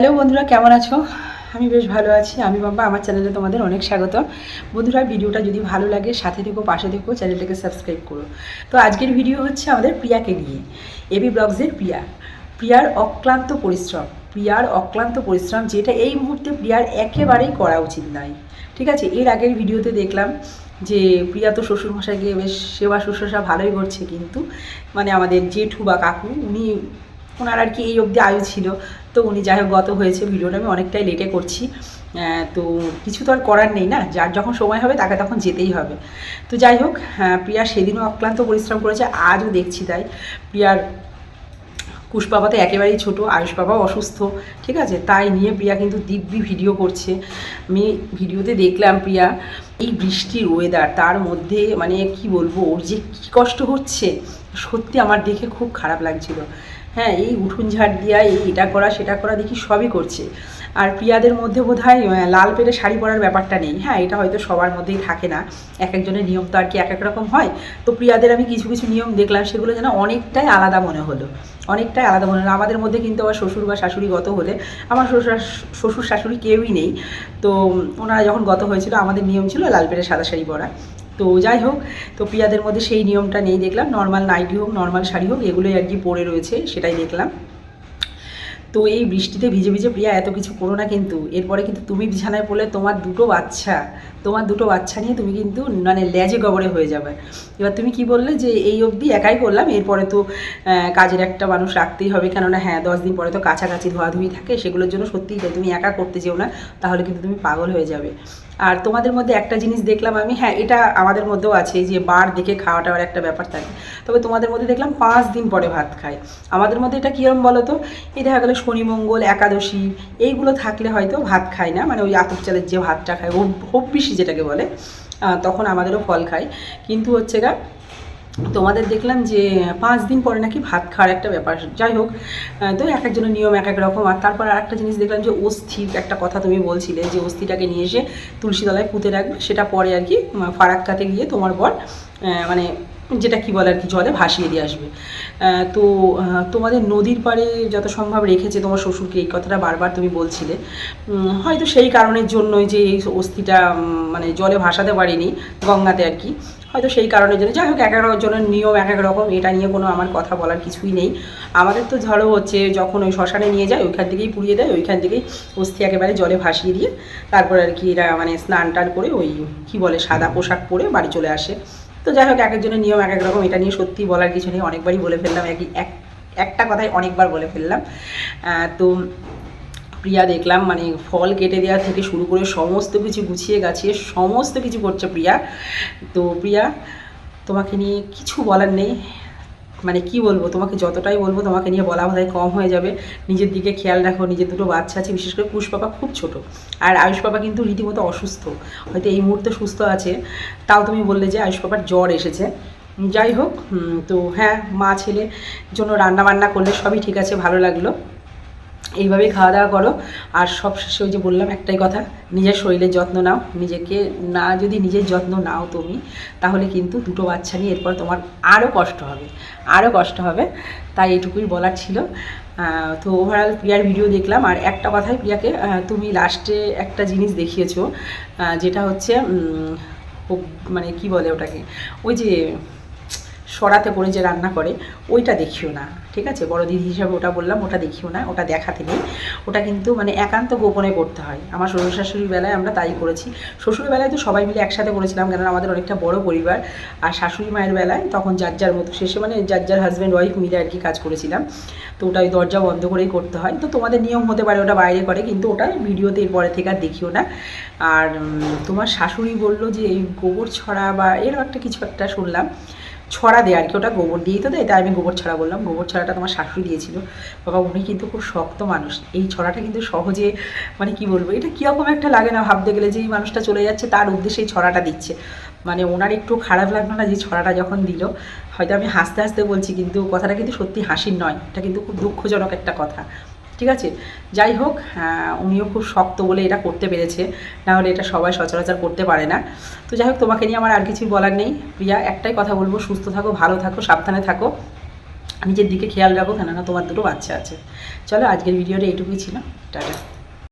Hello বন্ধুরা, কেমন আছো? আমি বেশ ভালো আছি। আমি বাবা, আমার চ্যানেলে তোমাদের অনেক স্বাগত বন্ধুরা, ভিডিওটা যদি ভালো লাগে, সাথে থেকো, পাশে থেকো, চ্যানেলটাকে সাবস্ক্রাইব করো। তো আজকের ভিডিও হচ্ছে আমাদের প্রিয়াকে নিয়ে, এবি ব্লগসের প্রিয়া। প্রিয়ার অক্লান্ত পরিশ্রম, প্রিয়ার অক্লান্ত পরিশ্রম, যেটা এই মুহূর্তে প্রিয়ার একেবারেই করা উচিত নয়। ঠিক আছে? এর আগের ভিডিওতে দেখলাম যে, প্রিয়া তো শ্বশুরমশাইকে বেশ সেবা শুশ্রূষা ভালোই করছে, কিন্তু মানে আমাদের জেঠু বা কাকু, উনি ওনার আর কি এই অবধি আয়ু ছিল। তো উনি যাই হোক, গত হয়েছে, ভিডিওটা আমি অনেকটাই লেটে করছি। তো কিছু তো আর করার নেই না, যার যখন সময় হবে তাকে তখন যেতেই হবে। তো যাই হোক প্রিয়া সেদিনও অক্লান্ত পরিশ্রম করেছে, আজও দেখছি তাই। প্রিয়ার কুশ বাবা তো একেবারেই ছোটো, আয়ুষ বাবা অসুস্থ, ঠিক আছে? তাই নিয়ে প্রিয়া কিন্তু দিব্যি ভিডিও করছে। আমি ভিডিওতে দেখলাম প্রিয়া, এই বৃষ্টির ওয়েদার তার মধ্যে মানে কি বলব, ওর যে কী কষ্ট হচ্ছে, সত্যি আমার দেখে খুব খারাপ লাগছিল। হ্যাঁ এই উঠুন ঝাড় দিয়া, এই এটা করা, সেটা করা দেখি সবই করছে। আর প্রিয়াদের মধ্যে বোধ হয় লাল পেরে শাড়ি পরার ব্যাপারটা নেই। হ্যাঁ এটা হয়তো সবার মধ্যেই থাকে না। এক একজনের নিয়ম তো আর কি এক এক রকম হয়। তো প্রিয়াদের আমি কিছু কিছু নিয়ম দেখলাম, সেগুলো যেন অনেকটাই আলাদা মনে হলো। অনেকটাই আলাদা মনে হলো। আমাদের মধ্যে কিন্তু আবার শ্বশুর বা শাশুড়ি গত হলে, আমার শ্বশুর শ্বশুর শাশুড়ি কেউই নেই। তো ওনারা যখন গত হয়েছিল, আমাদের নিয়ম ছিল লাল পেরে সাদা শাড়ি পরা। তো যাই হোক, তো প্রিয়াদের মধ্যে সেই নিয়মটা নেই দেখলাম। নর্মাল নাইটি হোক, নর্মাল শাড়ি হোক, এগুলোই আর কি পরে রয়েছে, সেটাই দেখলাম। তো এই বৃষ্টিতে ভিজে ভিজে প্রিয়া এত কিছু করো না কিন্তু। এরপরে কিন্তু তুমি বিছানায় পড়লে তোমার দুটো বাচ্চা। তোমার দুটো বাচ্চা নিয়ে তুমি কিন্তু মানে লেজে গবরে হয়ে যাবে। এবার তুমি কি বললে যে এই অবধি একাই করলাম? এরপরে তো কাজের একটা মানুষ রাখতেই হবে। কেননা হ্যাঁ দশ দিন পরে তো কাছাকাছি ধোয়াধুয়ি থাকে। সেগুলোর জন্য সত্যিই তুমি একা করতে যেও না, তাহলে কিন্তু তুমি পাগল হয়ে যাবে। আর তোমাদের মধ্যে একটা জিনিস দেখলাম আমি হ্যাঁ এটা আমাদের মধ্যেও আছে, যে বার দেখে খাওয়া টাওয়ার একটা ব্যাপার থাকে। তবে তোমাদের মধ্যে দেখলাম পাঁচ দিন পরে ভাত খায় আমাদের মধ্যে এটা কীরকম বলো তো এই দেখা গেলো শনি, মঙ্গল, একাদশী, এইগুলো থাকলে হয়তো ভাত খায় না মানে ওই আতপ চালের যে ভাতটা খায় হব্বিসি যেটাকে বলে তখন আমাদেরও ফল খায় কিন্তু হচ্ছে গা তোমাদের দেখলাম যে পাঁচ দিন পরে নাকি ভাত খাওয়ার একটা ব্যাপার। যাই হোক তো এক একজনের নিয়ম এক এক রকম। আর তারপর আর একটা জিনিস দেখলাম যে অস্থির একটা কথা তুমি বলছিলে যে অস্থিটাকে নিয়ে এসে তুলসী তলায় পুঁতে রাখবে। সেটা পরে আর কি ফারাক্কাতে গিয়ে তোমার আহ, মানে যেটা কি বলে আর কি জলে ভাসিয়ে দিয়ে আসবে। তো তোমাদের নদীর পাড়ে যত সম্ভব রেখেছে তোমার শ্বশুরকে এই কথাটা বারবার তুমি বলছিলে। হয়তো সেই কারণের জন্যই যে এই অস্থিটা মানে জলে ভাসাতে পারিনি গঙ্গাতে আর কি। হয়তো সেই কারণের জন্য। যাই হোক, এক এক জনের নিয়ম, এক এক রকম। এটা নিয়ে কোনো আমার কথা বলার কিছুই নেই। আমাদের তো ধরো হচ্ছে যখন ওই শ্মশানে নিয়ে যায়, ওইখান থেকেই পুড়িয়ে দেয়, ওইখান থেকেই অস্থি একেবারে জলে ভাসিয়ে দিয়ে তারপর আর কি এরা মানে স্নান টান করে ওই কি বলে, সাদা পোশাক পরে বাড়ি চলে আসে। তো যাই হোক, এক একজনের নিয়ম, এক এক রকম। এটা নিয়ে সত্যি বলার কিছু নেই। অনেকবারই বলে ফেললাম, একই, এক, একটা কথাই অনেকবার বলে ফেললাম। তো প্রিয়া দেখলাম মানে ফল কেটে দেওয়া থেকে শুরু করে সমস্ত কিছু গুছিয়ে গাছিয়ে সমস্ত কিছু করছে প্রিয়া। তো প্রিয়া, তোমাকে নিয়ে কিছু বলার নেই। মানে কি বলব, তোমাকে যতটাই বলব তোমাকে নিয়ে বলা বোধহয় কম হয়ে যাবে। নিজের দিকে খেয়াল রাখো, নিজের দুটো বাচ্চা আছে, বিশেষ করে কুশ বাবা খুব ছোট। আর আয়ুষ বাবা কিন্তু রীতিমতো অসুস্থ। হয়তো এই মুহূর্তে সুস্থ আছে। তাও তুমি বললে যে আয়ুষ বাবার জ্বর এসেছে। যাই হোক তো হ্যাঁ মা ছেলে জন্য রান্না বান্না করলে সবই ঠিক আছে, ভালো লাগল। এইভাবেই খাওয়া দাওয়া করো। আর সব শেষে ওই যে বললাম একটাই কথা, নিজের শরীরের যত্ন নাও। নিজেকে না, যদি নিজের যত্ন নাও তুমি, তাহলে কিন্তু দুটো বাচ্চা নিয়ে এরপর তোমার আরও কষ্ট হবে আরও কষ্ট হবে। তাই এটুকুই বলার ছিল। তো ওভারঅল প্রিয়ার ভিডিও দেখলাম। আর একটা কথাই প্রিয়াকে তুমি লাস্টে একটা জিনিস দেখিয়েছো যেটা হচ্ছে মানে কি বলে ওটাকে, ওই যে সরাতে করে যে রান্না করে, ওইটা দেখিও না, ঠিক আছে? বড় দিদি হিসাবে ওটা বললাম, ওটা দেখিও না, ওটা দেখাতে নেই। ওটা কিন্তু মানে একান্ত গোপনে করতে হয়। আমার শ্বশুর শাশুড়ির বেলায় আমরা তাই করেছি। শ্বশুরের বেলায় তো সবাই মিলে একসাথে করেছিলাম কেন আমাদের অনেকটা বড় পরিবার। আর শাশুড়ি মায়ের বেলায় তখন যার যার মতো শেষে মানে যার যার হাজব্যান্ড ওয়াইফ মিলে আর কি কাজ করেছিলাম। তো ওটা ওই দরজা বন্ধ করেই করতে হয়। তো তোমাদের নিয়ম হতে পারে ওটা বাইরে করে, কিন্তু ওটা ভিডিওতে এরপরে থেকে আর দেখিও না। আর তোমার শাশুড়ি বলল যে এই গোবর ছড়া বা এরকম একটা কিছু একটা শুনলাম। ছড়া দেয় আর কি, ওটা গোবর দিয়েই তো দেয়, তাই আমি গোবর ছড়া বললাম। গোবর ছড়াটা তোমার শাশুড়ি দিয়েছিল। বাবা, উনি কিন্তু খুব শক্ত মানুষ। এই ছড়াটা কিন্তু সহজে মানে কি বলব, এটা কীরকম একটা লাগে না ভাবতে গেলে যে এই মানুষটা চলে যাচ্ছে, তার উদ্দেশ্যে এই ছড়াটা দিচ্ছে। মানে ওনার একটু খারাপ লাগল না যে ছড়াটা যখন দিল? হয়তো আমি হাসতে হাসতে বলছি, কিন্তু কথাটা কিন্তু সত্যি হাসির নয়। এটা কিন্তু খুব দুঃখজনক একটা কথা। ঠিক আছে? যাই হোক উনিও খুব শক্ত বলে এটা করতে পেরেছে। নাহলে এটা সবাই সচরাচর করতে পারে না। তো যাই হোক, তোমাকে নিয়ে আমার আর কিছুই বলার নেই। প্রিয়া, একটাই কথা বলব, সুস্থ থাকো, ভালো থাকো, সাবধানে থাকো। নিজের দিকে খেয়াল রাখো, কেননা তোমার দুটো বাচ্চা আছে। চলো, আজকের ভিডিওটা এইটুকুই ছিল। টাটা।